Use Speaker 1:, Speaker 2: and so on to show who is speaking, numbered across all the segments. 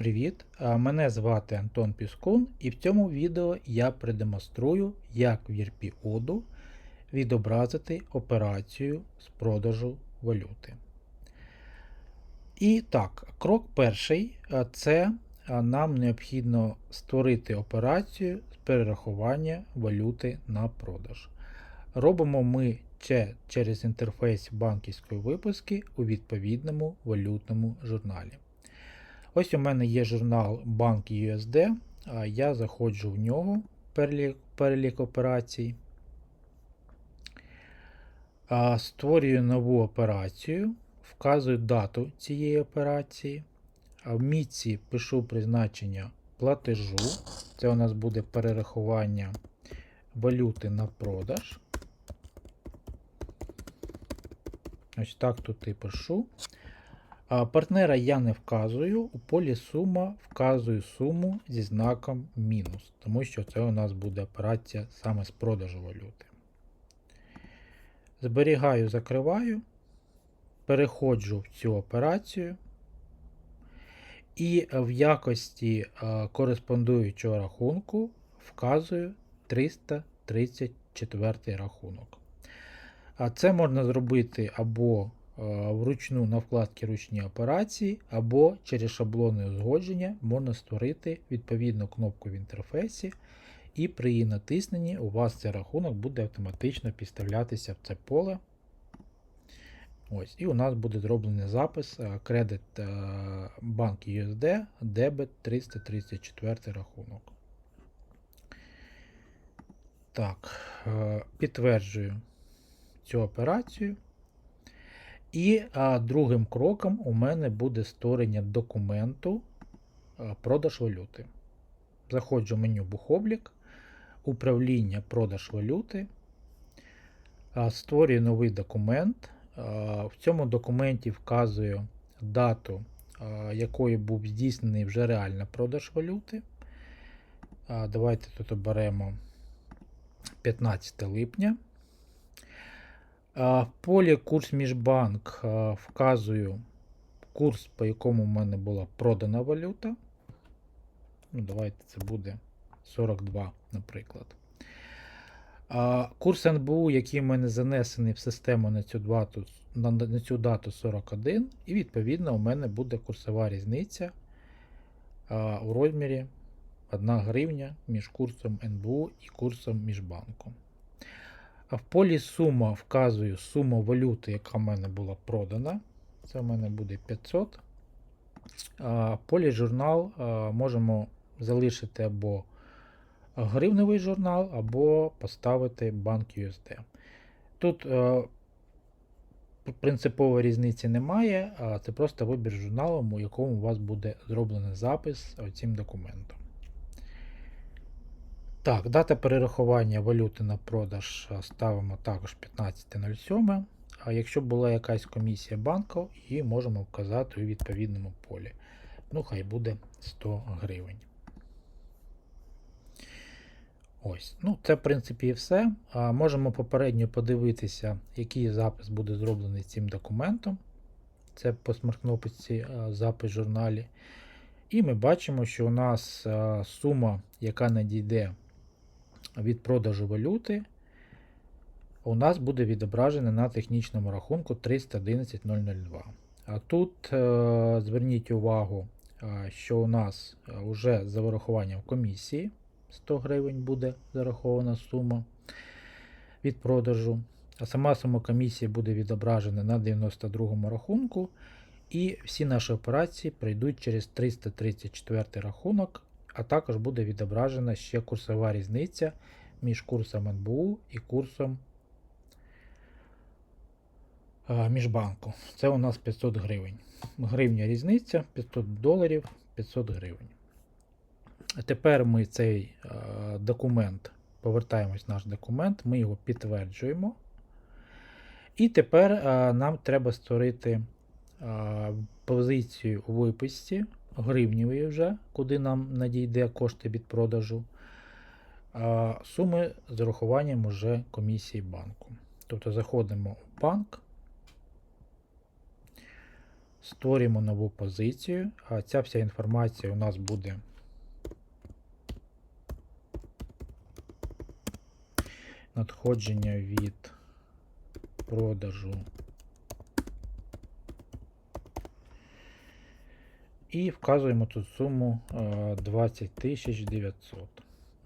Speaker 1: привіт! Мене звати Антон Піскун і в цьому відео я продемонструю, як в ERP відобразити операцію з продажу валюти. І так, крок перший це нам необхідно створити операцію з перерахування валюти на продаж. Робимо ми це через інтерфейс банківської виписки у відповідному валютному журналі. Ось у мене є журнал Банк USD. Я заходжу в нього, перелік, перелік операцій. Створюю нову операцію, вказую дату цієї операції. В мітці пишу призначення платежу. Це у нас буде перерахування валюти на продаж. Ось так тут і пишу. Партнера я не вказую, у полі сума вказую суму зі знаком мінус, тому що це у нас буде операція саме з продажу валюти. Зберігаю, закриваю, переходжу в цю операцію. І в якості кореспондуючого рахунку вказую 334 рахунок. А це можна зробити або вручну на вкладці ручні операції, або через шаблонне узгодження можна створити відповідну кнопку в інтерфейсі, і при її натисненні у вас цей рахунок буде автоматично підставлятися в це поле. Ось, І у нас буде зроблений запис кредит банк USD, дебет 334 рахунок. Так, підтверджую цю операцію. І а, другим кроком у мене буде створення документу продаж валюти. Заходжу в меню Бухоблік, управління продаж валюти. А, створюю новий документ. А, в цьому документі вказую дату, а, якою був здійснений вже реально продаж валюти. А, давайте тут оберемо 15 липня. В полі курс міжбанк вказую курс, по якому в мене була продана валюта. Ну, Давайте це буде 42, наприклад. Курс НБУ, який в мене занесений в систему на цю дату, на цю дату 41, і відповідно у мене буде курсова різниця у розмірі 1 гривня між курсом НБУ і курсом міжбанку. А в полі сума вказую суму валюти, яка в мене була продана. Це в мене буде 500. А в полі журнал можемо залишити або гривневий журнал, або поставити банк USD. Тут принципової різниці немає, а це просто вибір журналу, у якому у вас буде зроблений запис цим документом. Так, дата перерахування валюти на продаж ставимо також 15.07. А якщо була якась комісія банку, її можемо вказати у відповідному полі. Ну, хай буде 100 гривень. Ось, ну Це, в принципі, і все. А Можемо попередньо подивитися, який запис буде зроблений цим документом. Це по смарт-кнопці запис в журналі. І ми бачимо, що у нас сума, яка надійде від продажу валюти у нас буде відображена на технічному рахунку 311.002. А тут е, зверніть увагу, е, що у нас вже за вирахуванням комісії 100 гривень буде зарахована сума від продажу. А сама сума комісії буде відображена на 92 рахунку. І всі наші операції пройдуть через 334 рахунок а також буде відображена ще курсова різниця між курсом НБУ і курсом міжбанку. Це у нас 500 гривень. Гривня різниця 500 доларів 500 гривень. Тепер ми цей документ, повертаємось в наш документ, ми його підтверджуємо. І тепер нам треба створити позицію у виписці гривневої вже, куди нам надійде кошти від продажу. А суми з урахуванням уже комісії банку. Тобто заходимо в банк. Створюємо нову позицію. А ця вся інформація у нас буде надходження від продажу. І вказуємо тут суму е, 20 900.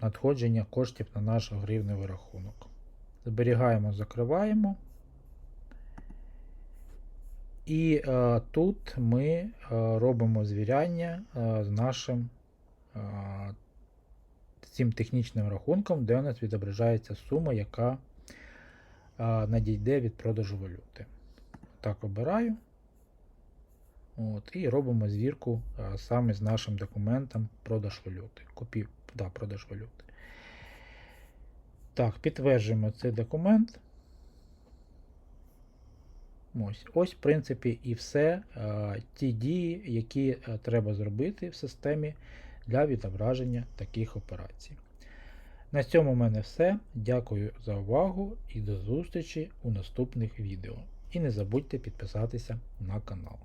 Speaker 1: Надходження коштів на наш гривневий рахунок. Зберігаємо, закриваємо. І е, тут ми е, робимо звіряння е, з нашим е, цим технічним рахунком, де у нас відображається сума, яка е, надійде від продажу валюти. Так обираю. От, і робимо звірку е, саме з нашим документом продаж валюти. Купів, да, продаж валюти. Так, підтверджуємо цей документ. Ось, ось, в принципі, і все. Е, ті дії, які е, треба зробити в системі для відображення таких операцій. На цьому в мене все. Дякую за увагу і до зустрічі у наступних відео. І не забудьте підписатися на канал.